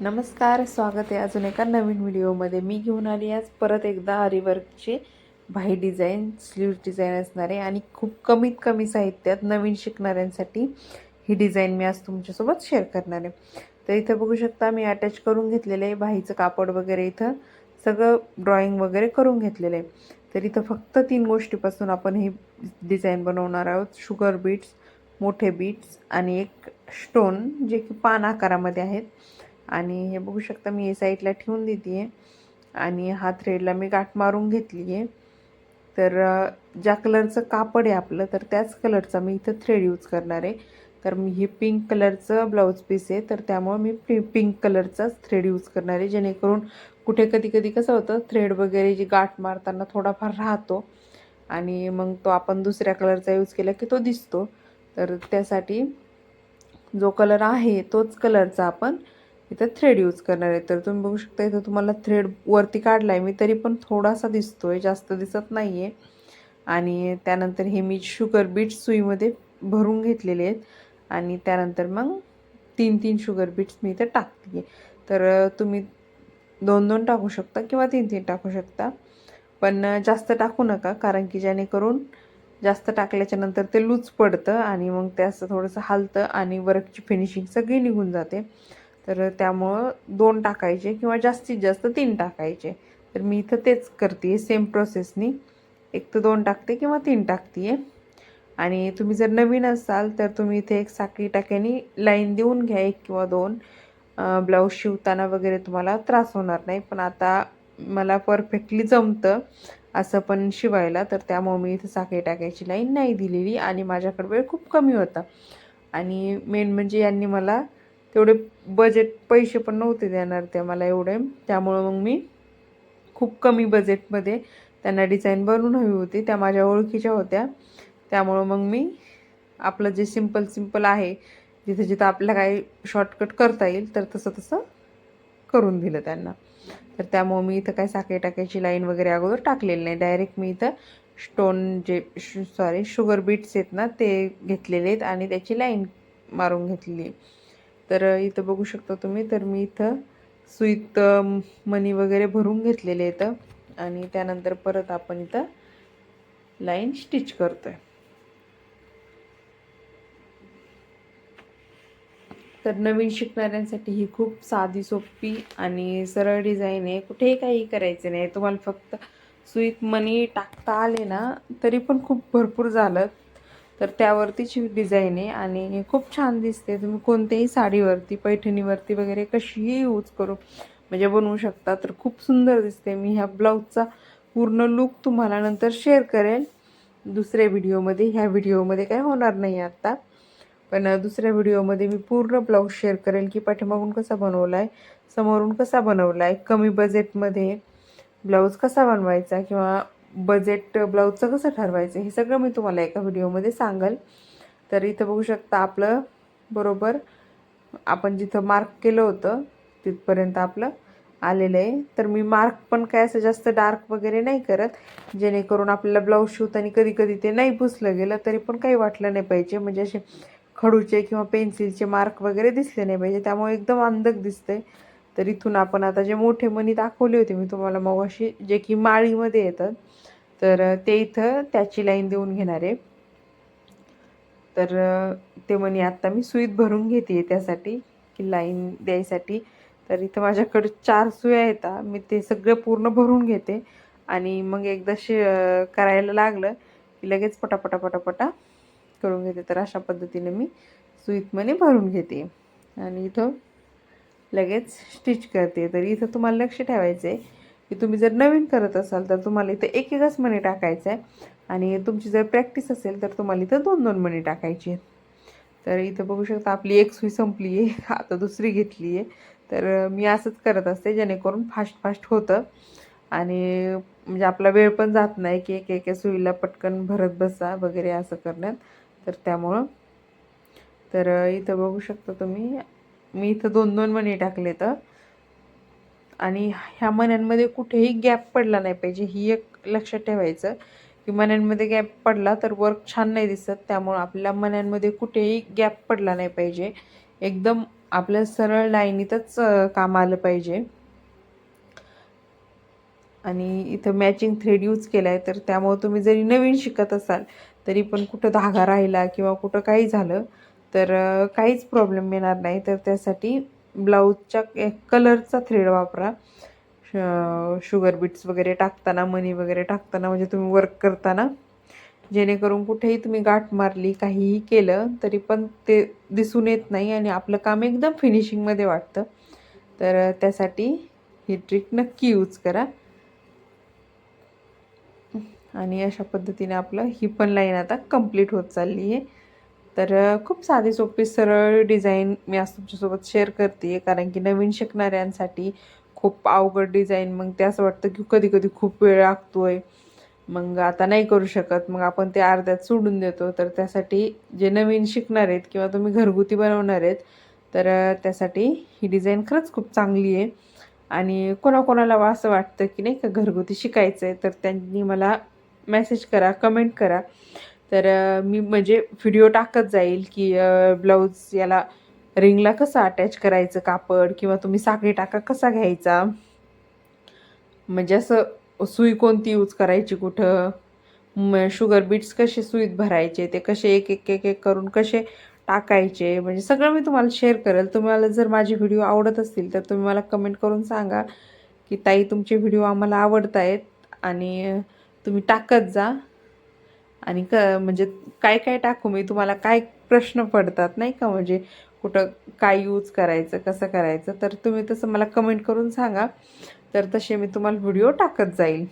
नमस्कार स्वागत आहे अजून एका नवीन व्हिडिओमध्ये. मी घेऊन आली आज परत एकदा आरीवर्कचे भाई डिझाईन स्लीव डिझाईन असणार आहे आणि खूप कमीत कमी साहित्यात नवीन शिकणाऱ्यांसाठी ही डिझाईन मी आज तुमच्यासोबत शेअर करणार आहे. तर इथं बघू शकता मी अटॅच करून घेतलेलं आहे भाईचं कापड वगैरे इथं. सगळं ड्रॉइंग वगैरे करून घेतलेलं आहे. तर इथं फक्त तीन गोष्टीपासून आपण ही डिझाईन बनवणार आहोत. शुगर बीट्स मोठे बीट्स आणि एक स्टोन जे की पान आकारामध्ये आहेत. आणि हे बघू शकता मी हे साईडला ठेवून देते आहे आणि हा थ्रेडला मी गाठ मारून घेतली आहे तर ज्या कलरचं कापड आहे आपलं तर त्याच कलरचा मी इथं थ्रेड यूज करणार आहे. तर मी हे पिंक कलरचं ब्लाऊज पीस आहे तर त्यामुळं मी पि पिंक कलरचाच थ्रेड यूज करणार आहे. जेणेकरून कुठे कधी कधी कसं होतं थ्रेड वगैरे जी गाठ मारताना थोडाफार राहतो. आणि मग तो आपण दुसऱ्या कलरचा यूज केला की तो दिसतो. तर त्यासाठी जो कलर आहे तोच कलरचा आपण इथं थ्रेड यूज करणार आहे. तर तुम्ही बघू शकता इथं तुम्हाला थ्रेड वरती काढला आहे मी तरी पण थोडासा दिसतो आहे जास्त दिसत नाही आहे आणि त्यानंतर हे मी शुगर बीट सुईमध्ये भरून घेतलेले आहेत. आणि त्यानंतर मग तीन तीन शुगर बीट्स मी इथं टाकते तर तुम्ही दोन दोन टाकू शकता किंवा तीन तीन टाकू शकता. पण जास्त टाकू नका कारण की जेणेकरून जास्त टाकल्याच्या नंतर ते लूज पडतं आणि मग ते असं थोडंसं हालतं आणि वर्कची फिनिशिंग सगळी निघून जाते. तर त्यामुळं दोन टाकायचे किंवा जास्तीत जास्त तीन टाकायचे. तर मी इथं तेच करते सेम प्रोसेसनी एक तर दोन टाकते किंवा तीन टाकते आणि तुम्ही जर नवीन असाल तर तुम्ही इथे एक साखळी टाक्याने लाईन देऊन घ्या एक किंवा दोन. ब्लाऊज शिवताना वगैरे तुम्हाला त्रास होणार नाही. पण आता मला परफेक्टली जमतं असं पण शिवायला तर त्यामुळे मी इथं साखळी टाकायची लाईन नाही दिलेली आणि माझ्याकडे वेळ खूप कमी होता. आणि मेन म्हणजे यांनी मला तेवढे बजेट पैसे पण नव्हते देणार ते मला एवढे. त्यामुळं मग मी खूप कमी बजेटमध्ये त्यांना डिझाईन बनवून हवी होती. त्या माझ्या ओळखीच्या होत्या. त्यामुळं मग मी आपलं जे सिंपल सिंपल आहे जिथं जिथं आपल्याला काही शॉर्टकट करता येईल तर तसं तसं करून दिलं त्यांना. तर त्यामुळं मी इथं काय साखळी टाकायची लाईन वगैरे अगोदर टाकलेली नाही. डायरेक्ट मी इथं स्टोन जे शु सॉरी शुगर बीट्स आहेत ना ते घेतलेले आहेत आणि त्याची लाईन मारून घेतलेली आहे. तर इथं बघू शकता तुम्ही तर मी इथं सुईत मनी वगैरे भरून घेतलेले इथं आणि त्यानंतर परत आपण इथं लाईन स्टिच करतोय. तर नवीन शिकणाऱ्यांसाठी ही खूप साधी सोपी आणि सरळ डिझाईन आहे. कुठेही काही करायचं नाही. तुम्हाला फक्त सुईत मनी टाकता आले ना तरी पण खूप भरपूर झालं. तर त्यावरतीची डिझाईन आहे आणि खूप छान दिसते. तुम्ही कोणत्याही साडीवरती पैठणीवरती वगैरे कशीही यूज करू म्हणजे बनवू शकता तर खूप सुंदर दिसते. मी ह्या ब्लाऊजचा पूर्ण लुक तुम्हाला नंतर शेअर करेल दुसऱ्या व्हिडिओमध्ये ह्या व्हिडिओमध्ये काय होणार नाही आत्ता पण दुसऱ्या व्हिडिओमध्ये मी पूर्ण ब्लाऊज शेअर करेल की पाठीमागून कसा बनवला आहे समोरून कसा बनवला आहे कमी बजेटमध्ये ब्लाऊज कसा बनवायचा किंवा बजेट ब्लाऊजचं कसं ठरवायचं हे सगळं मी तुम्हाला एका व्हिडिओमध्ये सांगेल. तर इथं बघू शकता आपलं बरोबर आपण जिथं मार्क केलं होतं तिथपर्यंत आपलं आलेलं आहे. तर मी मार्क पण काय असं जास्त डार्क वगैरे नाही करत जेणेकरून आपल्याला ब्लाऊज शिवताना कधी कधी ते नाही पुसलं गेलं तरी पण काही वाटलं नाही पाहिजे. म्हणजे असे खडूचे किंवा पेन्सिलचे मार्क वगैरे दिसले नाही पाहिजे त्यामुळे एकदम अंधक दिसते तर इथून आपण आता जे मोठे मणी दाखवले होते मी तुम्हाला मग अशी जे की माळीमध्ये येतात तर ते इथं त्याची लाईन देऊन घेणार आहे. तर ते म्हणे आत्ता मी सुईत भरून घेते त्यासाठी की लाईन द्यायसाठी. तर इथं माझ्याकडे चार सुया आहेत मी ते सगळं पूर्ण भरून घेते. आणि मग एकदा शे करायला लागलं की लगेच पटापटा पटापटा करून घेते. तर अशा पद्धतीने मी सुईत मणी भरून घेते. आणि इथं लगेच स्टिच करते. तर इथं तुम्हाला लक्ष ठेवायचं आहे की तुम्ही जर नवीन करत असाल तर तुम्हाला इथं एक एकच मणी टाकायचं आहे आणि तुमची जर प्रॅक्टिस असेल तर तुम्हाला इथं दोन दोन मणी टाकायची आहेत. तर इथं बघू शकता आपली एक सुई संपली आहे आता दुसरी घेतली आहे. तर मी असंच करत असते जेणेकरून फास्ट फास्ट होतं. आणि म्हणजे आपला वेळ पण जात नाही की एक एका सुईला पटकन भरत बसा वगैरे असं करण्यात. तर त्यामुळं. तर इथं बघू शकता तुम्ही मी इथं दोन दोन मणी टाकले तर आणि ह्या मण्यांमध्ये कुठेही गॅप पडला नाही पाहिजे. ही एक लक्षात ठेवायचं की मण्यांमध्ये गॅप पडला तर वर्क छान नाही दिसत. त्यामुळं आपल्या मण्यांमध्ये कुठेही गॅप पडला नाही पाहिजे. एकदम आपल्या सरळ लाईनीतच काम आलं पाहिजे. आणि इथं मॅचिंग थ्रेड यूज केला आहे तर त्यामुळं तुम्ही जरी नवीन शिकत असाल तरी पण कुठं धागा राहिला किंवा कुठं काही झालं तर काहीच प्रॉब्लेम येणार नाही. तर त्यासाठी ब्लाऊजच्या कलरचा थ्रेड वापरा. श- शुगर बीट्स वगैरे टाकताना मनी वगैरे टाकताना म्हणजे तुम्ही वर्क करताना जेणेकरून कुठेही तुम्ही गाठ मारली काहीही केलं तरी पण ते दिसून येत नाही आणि आपलं काम एकदम फिनिशिंगमध्ये वाटतं. तर त्यासाठी ही ट्रिक नक्की यूज करा. आणि अशा पद्धतीने आपलं ही पण लाईन आता कंप्लीट होत चालली आहे तर खूप साधी सोपी सरळ डिझाईन मी आज तुमच्यासोबत शेअर करते आहे कारण की नवीन शिकणाऱ्यांसाठी खूप अवघड डिझाईन. मग ते असं वाटतं की कधी कधी खूप वेळ लागतो आहे मग आता नाही करू शकत. मग आपण ते अर्ध्यात सोडून देतो. तर त्यासाठी जे नवीन शिकणार आहेत किंवा तुम्ही घरगुती बनवणार आहेत तर त्यासाठी ही डिझाईन खरंच खूप चांगली आहे. आणि कोणाकोणाला वा असं वाटतं की नाही का घरगुती शिकायचं आहे तर त्यांनी मला मेसेज करा कमेंट करा. तर मी म्हणजे व्हिडिओ टाकत जाईल की ब्लाऊज याला रिंगला कसं अटॅच करायचं कापड किंवा तुम्ही साखळी टाका कसा घ्यायचा? म्हणजे असं सुई कोणती यूज करायची कुठं? म शुगर बीट्स कसे सुईत भरायचे? ते कसे एक एक एक एक करून कसे टाकायचे? म्हणजे सगळं मी तुम्हाला शेअर करेल. तुम्हाला जर माझे व्हिडिओ आवडत असतील तर तुम्ही मला कमेंट करून सांगा की ताई तुमचे व्हिडिओ आम्हाला आवडत आहेत आणि तुम्ही टाकत जा. आणि क म्हणजे काय काय टाकू? मी तुम्हाला काय प्रश्न पडतात नाही का? म्हणजे कुठं काय यूज करायचं कसं करायचं? तर तुम्ही तसं मला कमेंट करून सांगा. तर तसे मी तुम्हाला व्हिडिओ टाकत जाईल.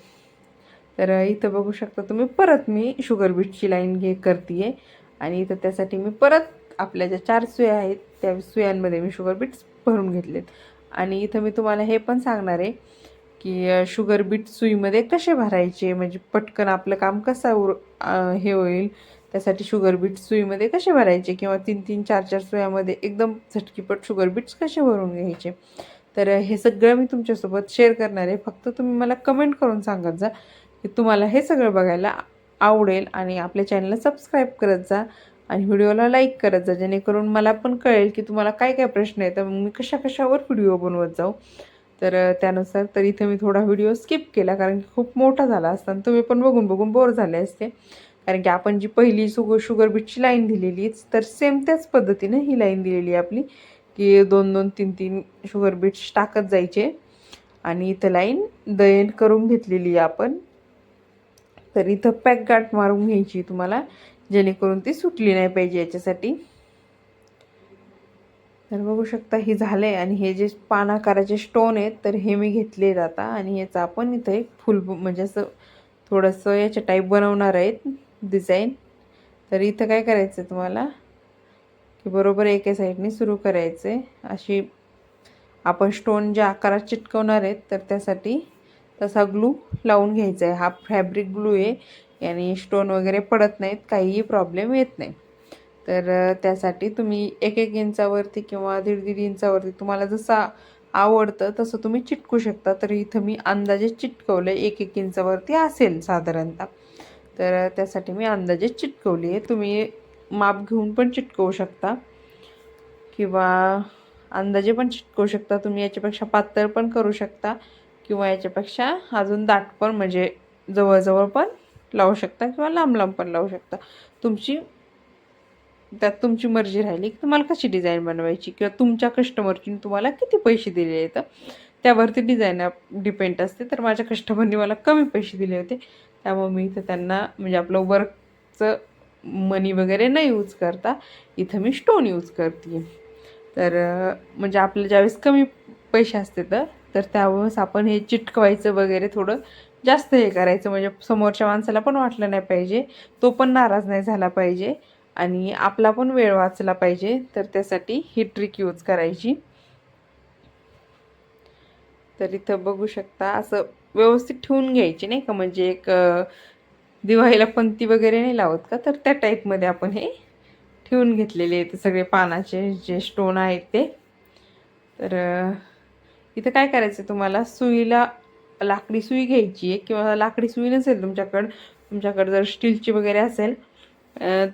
तर इथं बघू शकता तुम्ही परत मी शुगर बीटची लाईन घे करते आहे आणि इथं त्यासाठी मी परत आपल्या ज्या चार सुया आहेत त्या सुयांमध्ये मी शुगर बीट्स भरून घेतलेत. आणि इथं मी तुम्हाला हे पण सांगणार आहे. की शुगर बीट सुईमध्ये कसे भरायचे? म्हणजे पटकन आपलं काम कसं उर हे होईल? त्यासाठी शुगर बीट सुईमध्ये कसे भरायचे? किंवा तीन तीन चार चार सुयामध्ये एकदम झटकीपट शुगर बीट्स कसे भरून घ्यायचे? तर हे सगळं मी तुमच्यासोबत शेअर करणार आहे. फक्त तुम्ही मला कमेंट करून सांगत जा की तुम्हाला हे सगळं बघायला आवडेल आणि आपल्या चॅनलला सबस्क्राईब करत जा आणि व्हिडिओला लाईक करत जा. जेणेकरून मला पण कळेल की तुम्हाला काय काय प्रश्न आहे तर मग मी कशा कशावर व्हिडिओ बनवत जाऊ? तर त्यानुसार तर इथं मी थोडा व्हिडिओ स्किप केला कारण की खूप मोठा झाला असता आणि तुम्ही पण बघून बघून बोर झाले असते. कारण की आपण जी पहिली सुग शुगर बीटची लाईन दिलेली तर सेम त्याच पद्धतीने ही लाईन दिलेली आहे आपली की दोन दोन तीन तीन शुगर बीट्स टाकत जायचे. आणि इथं लाईन दयन करून घेतलेली आहे आपण. तर इथं पॅक गाठ मारून घ्यायची तुम्हाला जेणेकरून ती सुटली नाही पाहिजे याच्यासाठी. तर बघू शकता हे झालं आहे आणि हे जे पानाकाराचे स्टोन आहेत तर हे मी घेतले आहेत आता आणि याचं आपण इथं एक फुल म्हणजे असं थोडंसं याच्या टाईप बनवणार आहेत डिझाईन तर इथं काय करायचं आहे तुम्हाला? की बरोबर एका साईडने सुरू करायचं आहे अशी आपण स्टोन ज्या आकारात चिटकवणार आहेत तर त्यासाठी तसा ग्लू लावून घ्यायचा आहे हा फॅब्रिक ग्लू आहे आणि स्टोन वगैरे पडत नाहीत काहीही प्रॉब्लेम येत नाही. तर त्यासाठी तुम्ही एक एक इंचावरती किंवा दीड दीड इंचावरती तुम्हाला जसं आवडतं तसं तुम्ही चिटकू शकता. तर इथं मी अंदाजे चिटकवलं आहे एक एक इंचावरती असेल साधारणतः. तर त्यासाठी मी अंदाजे चिटकवली आहे. तुम्ही माप घेऊन पण चिटकवू शकता किंवा अंदाजे पण चिटकवू शकता. तुम्ही याच्यापेक्षा पातळ पण करू शकता किंवा याच्यापेक्षा अजून दाट पण म्हणजे जवळजवळ पण लावू शकता किंवा लांब लांब पण लावू शकता. तुमची त्यात तुमची मर्जी राहिली की तुम्हाला कशी डिझाईन बनवायची? किंवा तुमच्या कस्टमरची तुम्हाला किती पैसे दिले आहेत? त्यावरती डिझाईन डिपेंड असते. तर माझ्या कस्टमरनी मला कमी पैसे दिले होते. त्यामुळे मी इथं त्यांना म्हणजे आपलं वर्कचं मनी वगैरे न यूज करता इथं मी स्टोन यूज करते तर म्हणजे आपलं ज्यावेळेस कमी पैसे असते तर तर त्यावेळेस आपण हे चिटकवायचं वगैरे थोडं जास्त हे करायचं. म्हणजे समोरच्या माणसाला पण वाटलं नाही पाहिजे. तो पण नाराज नाही झाला पाहिजे. आणि आपला पण वेळ वाचला पाहिजे तर त्यासाठी ही ट्रिक यूज करायची. तर इथं बघू शकता असं व्यवस्थित ठेवून घ्यायची नाही का? म्हणजे एक दिवाळीला पंती वगैरे नाही लावत का? तर त्या टाईपमध्ये आपण हे ठेवून घेतलेले आहेत सगळे पानाचे जे स्टोन आहेत ते. तर इथं काय करायचं तुम्हाला? सुईला लाकडी सुई घ्यायची आहे किंवा लाकडी सुई नसेल तुमच्याकडं तुमच्याकडं जर स्टीलची वगैरे असेल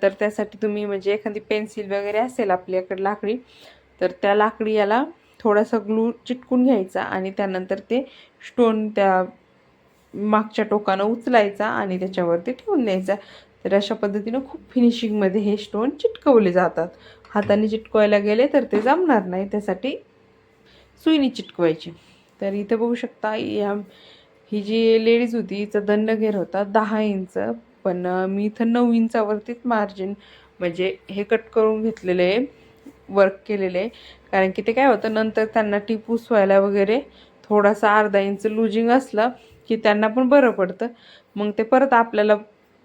तर त्यासाठी तुम्ही म्हणजे एखादी पेन्सिल वगैरे असेल आपल्याकडे लाकडी तर त्या लाकडी याला थोडासा ग्लू चिटकून घ्यायचा आणि त्यानंतर ते स्टोन त्या मागच्या टोकानं उचलायचा आणि त्याच्यावरती ठेवून द्यायचा. तर अशा पद्धतीनं खूप फिनिशिंगमध्ये हे स्टोन चिटकवले जातात. हाताने चिटकवायला गेले तर ते जमणार नाही त्यासाठी सुईने चिटकवायची. तर इथे बघू शकता या ही जी लेडीज होती हिचा दंडघेर होता दहा इंच. पण मी इथं नऊ इंचावरतीच मार्जिन म्हणजे हे कट करून घेतलेलं आहे वर्क केलेलं. आहे कारण की ते काय होतं नंतर त्यांना टीप उसवायला वगैरे थोडासा अर्धा इंच लुजिंग असलं की त्यांना पण बरं पडतं. मग ते परत आपल्याला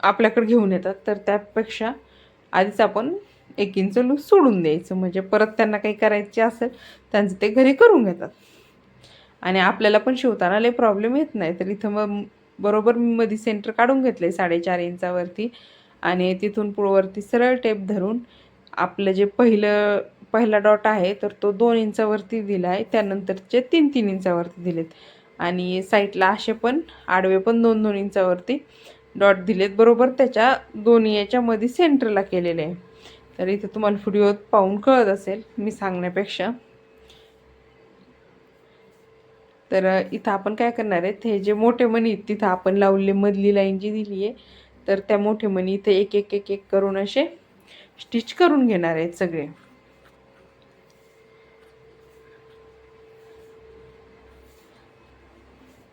आपल्याकडे घेऊन येतात. तर त्यापेक्षा आधीच आपण एक इंच लूज सोडून द्यायचं. म्हणजे परत त्यांना काही करायचे असेल त्यांचं ते घरी करून घेतात. आणि आपल्याला पण शिवताना लय प्रॉब्लेम येत नाही. तर इथं मग बरोबर मी मध्ये सेंटर काढून घेतलं आहे साडेचार इंचावरती. आणि तिथून पुळवरती सरळ टेप धरून आपलं जे पहिलं पहिला डॉट आहे तर तो दोन इंचावरती दिला आहे त्यानंतरचे तीन तीन इंचावरती दिलेत. आणि साईडला असे पण आडवे पण दोन दोन इंचावरती डॉट दिलेत. बरोबर त्याच्या दोन्ही याच्यामध्ये सेंटरला केलेले आहे. तर इथे तुम्हाला व्हिडिओत पाहून कळत असेल मी सांगण्यापेक्षा. तर इथं आपण काय करणार आहेत हे जे मोठे मणी आहेत तिथं आपण लावले मधली लाईन जी दिली आहे तर त्या मोठे मणी इथे एक एक एक एक करून असे स्टिच करून घेणार आहेत सगळे.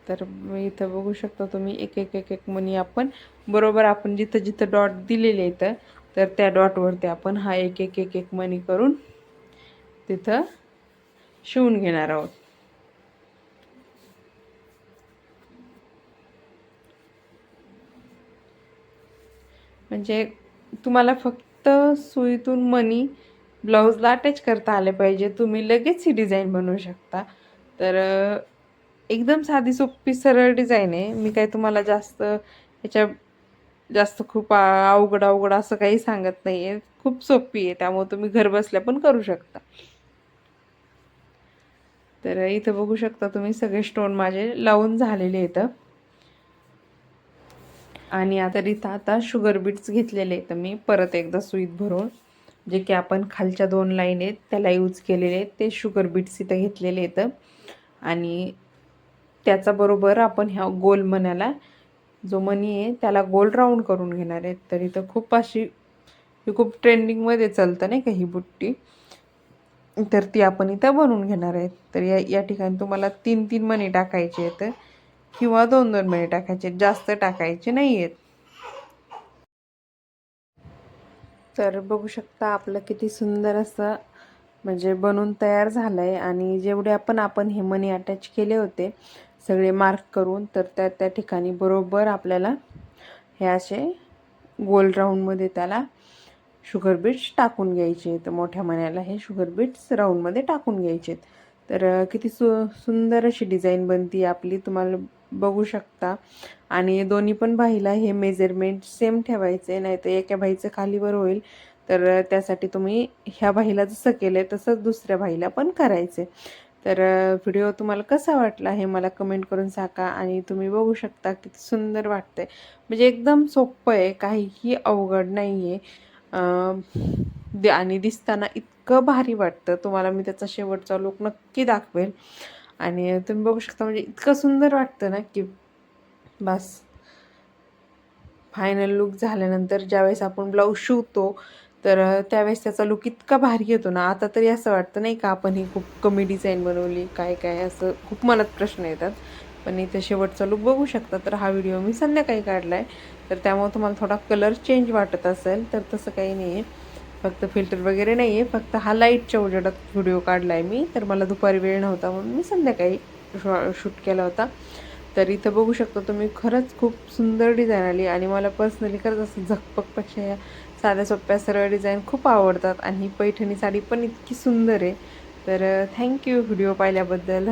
तर इथं बघू शकता तुम्ही एक एक एक एक मनी आपण बरोबर आपण जिथं जिथं डॉट दिलेले आहेत तर त्या डॉटवरती आपण हा एक एक एक एक मनी करून तिथं शिवून घेणार आहोत. म्हणजे तुम्हाला फक्त सुईतून मनी ब्लाऊजला अटॅच करता आले पाहिजे. तुम्ही लगेच ही डिझाईन बनवू शकता. तर एकदम साधी सोपी सरळ डिझाईन आहे. मी काही तुम्हाला जास्त ह्याच्या जास्त खूप अवघड अवघड असं काही सांगत नाही आहे खूप सोपी आहे. त्यामुळे तुम्ही घर बसल्या पण करू शकता. तर इथं बघू शकता तुम्ही सगळे स्टोन माझे लावून झालेले इथं आणि आता इथं आता शुगर बीट्स घेतलेले आहेत मी. परत एकदा सुईत भरून. जे की आपण खालच्या दोन लाईन आहेत त्याला यूज केलेले आहेत ते शुगर बीट्स इथं घेतलेले आहेत. आणि त्याच्याबरोबर आपण ह्या गोल मण्याला जो मनी आहे त्याला गोल राऊंड करून घेणार आहेत. तर इथं खूप अशी ही खूप ट्रेंडिंगमध्ये चालतं नाही का ही बुट्टी? तर ती आपण इथं बनवून घेणार आहेत. तर या या ठिकाणी तुम्हाला तीन तीन मणी टाकायचे आहेत. किंवा दोन दोन मिळे टाकायचे. जास्त टाकायचे नाही आहेत तर बघू शकता आपलं किती सुंदर असं म्हणजे बनून तयार झालं आहे आणि जेवढे आपण आपण हे मनी अटॅच केले होते सगळे मार्क करून तर त्या त्या ठिकाणी बरोबर आपल्याला हे असे गोल राऊंडमध्ये त्याला शुगर बीट्स टाकून घ्यायचे. तर मोठ्या मण्याला हे शुगर बीट्स राऊंडमध्ये टाकून घ्यायचे तर किती सु सुंदर अशी डिझाईन बनती आपली. तुम्हाला बघू शकता. आणि दोन्ही पण बाईला हे मेजरमेंट सेम ठेवायचे नाही तर एका बाईचं खालीवर होईल. तर त्यासाठी तुम्ही ह्या बाईला जसं केलं आहे तसंच दुसऱ्या भाईला पण करायचे. तर व्हिडिओ तुम्हाला कसा वाटला हे मला कमेंट करून सांगा आणि तुम्ही बघू शकता किती सुंदर वाटतं आहे म्हणजे एकदम सोपं आहे काहीही अवघड नाही आहे आणि दिसताना इतकं भारी वाटतं. तुम्हाला मी त्याचा शेवटचा लोक नक्की दाखवेल. आणि तुम्ही बघू शकता म्हणजे इतकं सुंदर वाटतं ना की बस. फायनल लुक झाल्यानंतर ज्यावेळेस आपण ब्लाऊज शिवतो तर त्यावेळेस त्याचा लुक इतका भारी येतो ना. आता तरी असं वाटतं नाही का आपण ही खूप कमी डिझाईन बनवली काय काय असं खूप मनात प्रश्न येतात. पण इथे शेवटचा लुक बघू शकता तर हा व्हिडिओ मी संध्याकाळी काढला आहे तर त्यामुळे तुम्हाला थोडा कलर चेंज वाटत असेल तर तसं काही नाही आहे फक्त फिल्टर वगैरे नाही आहे फक्त हा लाईटच्या उजेडात व्हिडिओ काढला आहे मी. तर मला दुपारी वेळ नव्हता म्हणून मी संध्याकाळी शूट केला होता. तर इथं बघू शकता तुम्ही खरंच खूप सुंदर डिझाईन आली आणि मला पर्सनली खरंच असं झकपकपेक्षा या साध्या सोप्या सरळ डिझाईन खूप आवडतात. आणि ही पैठणी साडी पण इतकी सुंदर आहे. तर थँक्यू व्हिडिओ पाहिल्याबद्दल.